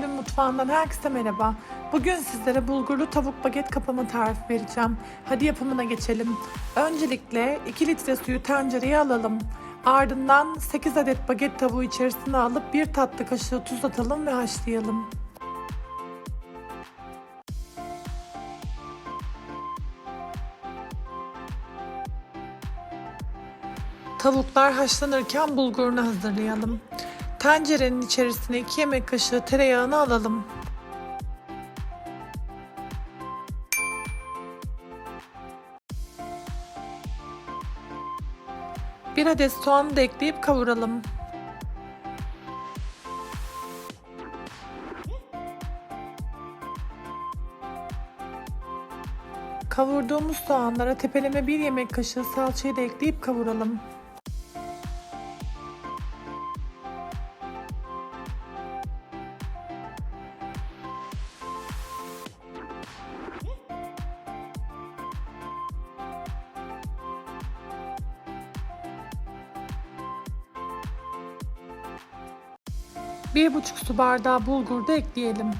Gül'ün mutfağından herkese merhaba. Bugün sizlere bulgurlu tavuk baget kapama tarifi vereceğim. Hadi yapımına geçelim. Öncelikle 2 litre suyu tencereye alalım. Ardından 8 adet baget tavuğu içerisine alıp 1 tatlı kaşığı tuz atalım ve haşlayalım. Tavuklar haşlanırken bulgurunu hazırlayalım. Tencerenin içerisine 2 yemek kaşığı tereyağını alalım. Bir adet soğanı da ekleyip kavuralım. Kavurduğumuz soğanlara tepeleme bir yemek kaşığı salçayı da ekleyip kavuralım. Bir buçuk su bardağı bulgur da ekleyelim.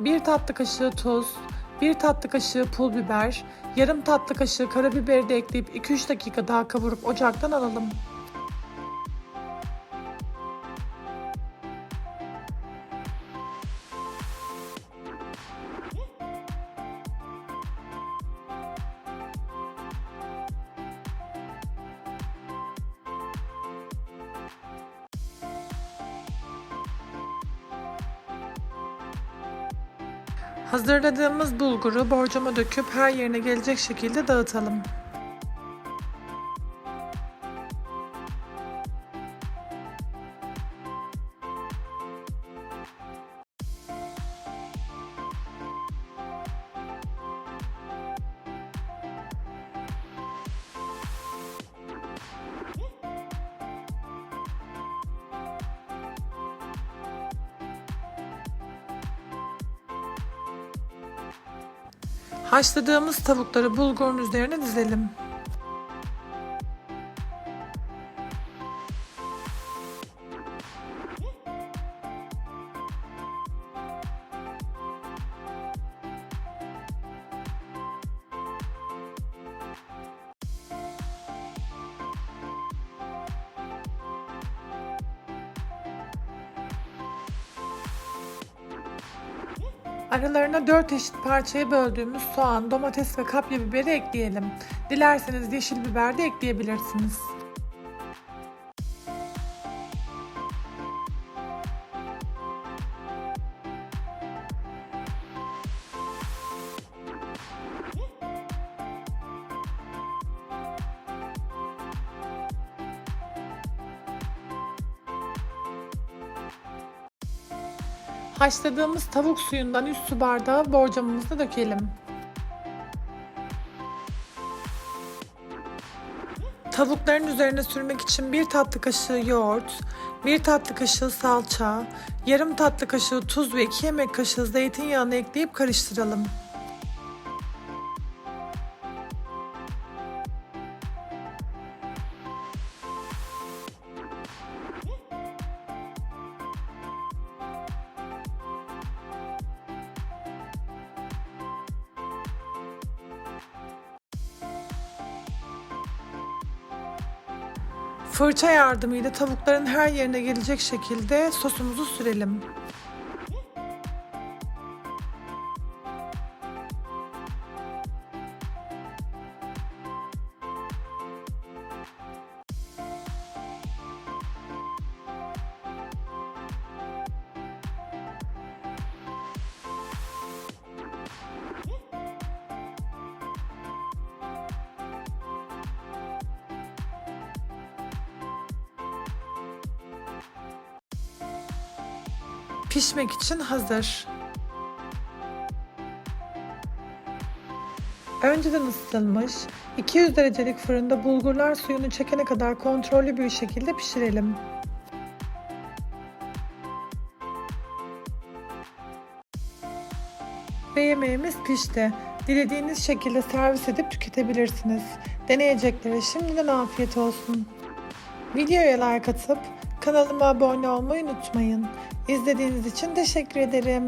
Bir tatlı kaşığı tuz, bir tatlı kaşığı pul biber, yarım tatlı kaşığı karabiberi de ekleyip 2-3 dakika daha kavurup ocaktan alalım. Hazırladığımız bulguru borcama döküp her yerine gelecek şekilde dağıtalım. Haşladığımız tavukları bulgurun üzerine dizelim. Aralarına 4 eşit parçaya böldüğümüz soğan, domates ve kapya biberi ekleyelim. Dilerseniz yeşil biber de ekleyebilirsiniz. Haşladığımız tavuk suyundan 3 su bardağı borcamımızı dökelim. Tavukların üzerine sürmek için 1 tatlı kaşığı yoğurt, 1 tatlı kaşığı salça, yarım tatlı kaşığı tuz ve 2 yemek kaşığı zeytinyağını ekleyip karıştıralım. Fırça yardımıyla tavukların her yerine gelecek şekilde sosumuzu sürelim. Pişmek için hazır. Önceden ısıtılmış 200 derecelik fırında bulgurlar suyunu çekene kadar kontrollü bir şekilde pişirelim. Ve yemeğimiz pişti. Dilediğiniz şekilde servis edip tüketebilirsiniz. Deneyeceklere şimdiden afiyet olsun. Videoya like atıp kanalıma abone olmayı unutmayın. İzlediğiniz için teşekkür ederim.